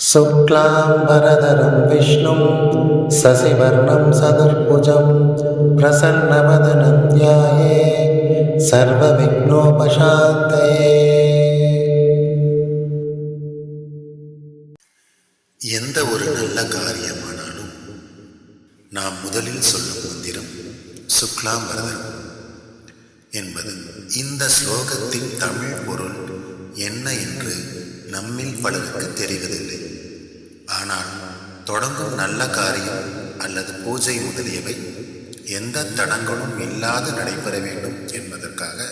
शुक्लाम्बरधरं विष्णुं शशिवर्णं सदुर्भुजं प्रसन्नवदनं ध्याये सर्वविघ्नोपशान्तये எந்த ஒரு நல்ல காரியமானாலும் நாம் முதலில் சொல்லும் மந்திரம் சுக்லாம் வரதம் என்பது இந்த ஸ்லோகத்தின் தமிழ் பொருள் என்ன என்று நம்மில் பலருக்கு தெரிவதில்லை. ஆனால் தொடங்கும் நல்ல காரியம் அல்லது பூஜை முதலியவை எந்த தடங்களும் இல்லாது நடைபெற வேண்டும் என்பதற்காக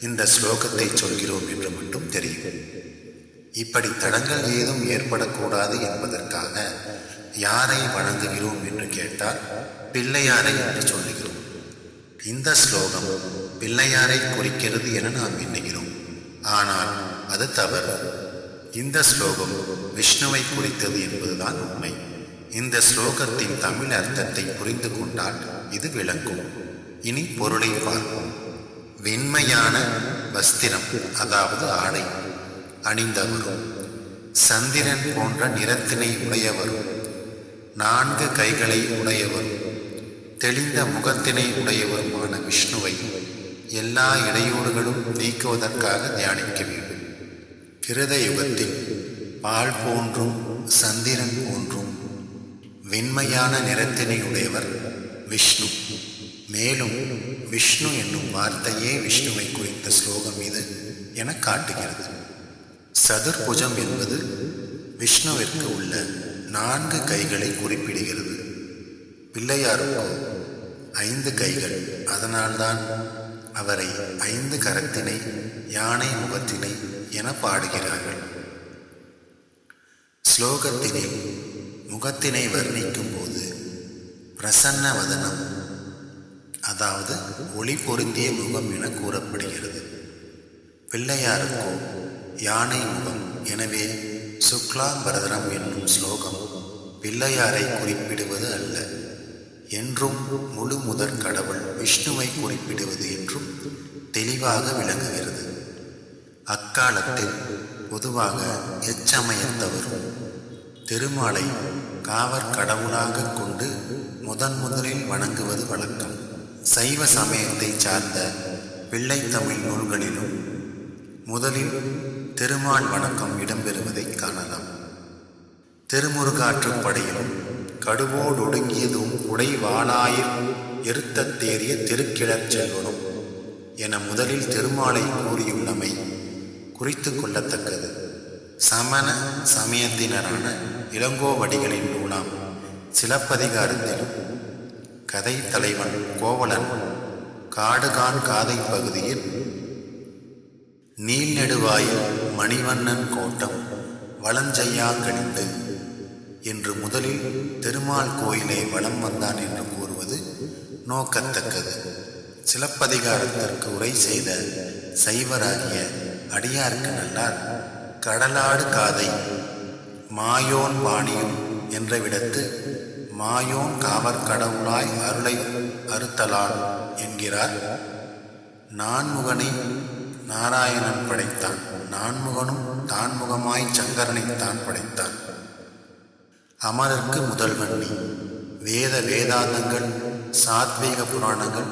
இந்த ஸ்லோகத்தை சொல்கிறோம் என்று மட்டும் தெரியும். இப்படி தடங்கள் ஏதும் ஏற்படக்கூடாது என்பதற்காக யாரை வணங்குகிறோம் என்று கேட்டால் பிள்ளையாரை என்று சொல்லுகிறோம். இந்த ஸ்லோகம் பிள்ளையாரை குறிக்கிறது என நாம் எண்ணுகிறோம். ஆனால் அது தவறு. இந்த ஸ்லோகம் விஷ்ணுவை குறித்தது என்பதுதான் உண்மை. இந்த ஸ்லோகத்தின் தமிழ் அர்த்தத்தை புரிந்து கொண்டால் இது விளங்கும். இனி பொருளை பார்ப்போம். வெண்மையான வஸ்திரம் அதாவது ஆடை அணிந்தவரும் சந்திரன் போன்ற நிறத்தினை உடையவரும் நான்கு கைகளை உடையவரும் தெளிந்த முகத்தினை உடையவருமான விஷ்ணுவை எல்லா இடையூறுகளும் நீக்குவதற்காக தியானிக்க வேண்டும். கிருத யுகத்தில் பால் போன்றும் சந்திரன் போன்றும் வெண்மையான நிறத்தினை உடையவர் விஷ்ணு. மேலும் விஷ்ணு என்னும் வார்த்தையே விஷ்ணுவை குறித்த ஸ்லோகம் இது என காட்டுகிறது. சதுர்புஜம் என்பது விஷ்ணுவிற்கு உள்ள நான்கு கைகளை குறிப்பிடுகிறது. பிள்ளையாருக்கோ ஐந்து கைகள். அதனால்தான் அவரை ஐந்து கரத்தினை யானை முகத்தினை என பாடுகிறார்கள். ஸ்லோகத்தினில் முகத்தினை வர்ணிக்கும் போது பிரசன்ன வதனம் அதாவது ஒளி பொருந்திய முகம் என கூறப்படுகிறது. பிள்ளையாருக்கோ யானை முகம் எனவே சுக்லாம்பரதனம் என்னும் ஸ்லோகம் பிள்ளையாரை குறிப்பிடுவது அல்ல. என்றும் முழு முதற் கடவுள் விஷ்ணுவை குறிப்பிடுவது என்றும் தெளிவாக விளங்குகிறது. அக்காலத்தில் பொதுவாக எச்சமயத்தவரும் திருமாலை காவற் கடவுளாக கொண்டு முதன் முதலில் வணங்குவது வழக்கம். சைவ சமயத்தை சார்ந்த பிள்ளைத்தமிழ் நூல்களிலும் முதலில் திருமால் வணக்கம் இடம்பெறுவதை காணலாம். திருமுருகாற்றுப்படையிலும் கடுவோடொடுங்கியதும் உடைவாளாயிர் எருத்தத் தேறிய திருக்கிழற் செல்வனும். என முதலில் திருமாலை கூறியுள்ளமை குறித்து கொள்ளத்தக்கது. சமண சமயத்தினரான இளங்கோவடிகளின் நூலாம் சிலப்பதிகாரத்திலும் கதை தலைவன் கோவலன் காடுகான் காதை பகுதியில் நீள்நெடுவாயில் மணிவண்ணன் கோட்டம் வளஞ்செய்யாங்கணிந்து என்று முதலில் திருமால் கோயிலை வலம் வந்தான் என்று கூறுவது நோக்கத்தக்கது. சிலப்பதிகாரத்திற்கு உரை செய்த சைவராகிய அடியார்க்கு நல்லார். கடலாடு காதை மாயோன் வாணியும் என்ற விடத்து மாயோன் காவற் கடவுளாய் அருளை அறுத்தலான் என்கிறார். நான்முகனை நாராயணன் படைத்தான். நான்முகனும் தான்முகமாய் சங்கரனைத்தான் படைத்தான். அமரர்க்கு முதல்வன் நீ வேத வேதாந்தங்கள் சாத்வீக புராணங்கள்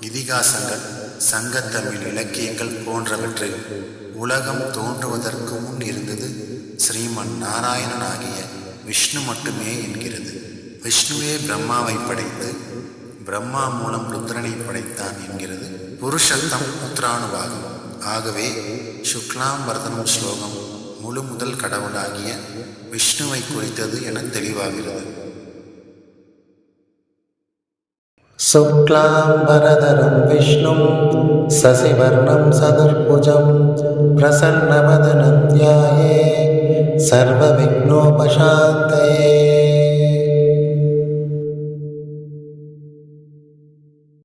இதிகாசங்கள் சங்கத்தமிழ் இலக்கியங்கள் போன்றவற்றில் உலகம் தோன்றுவதற்கு முன் இருந்தது ஸ்ரீமன் நாராயணன் ஆகிய விஷ்ணு மட்டுமே என்கிறது. விஷ்ணுவே பிரம்மாவை படைத்து பிரம்மா மூலம் ருத்ரனை படைத்தான் என்கிறது. புருஷத்தம் உத்ரானுவாகம் ஆகவே சுக்லாம் வர்தனம் ஸ்லோகம் முழு முதல் கடவுளாகிய விஷ்ணுவை குறித்தது என தெளிவாகிறது शुक्लाम्बरधरं विष्णुं शशिवर्णं सदुर्भुजं प्रसन्नवदनं ध्याये सर्वविघ्नोपशान्तये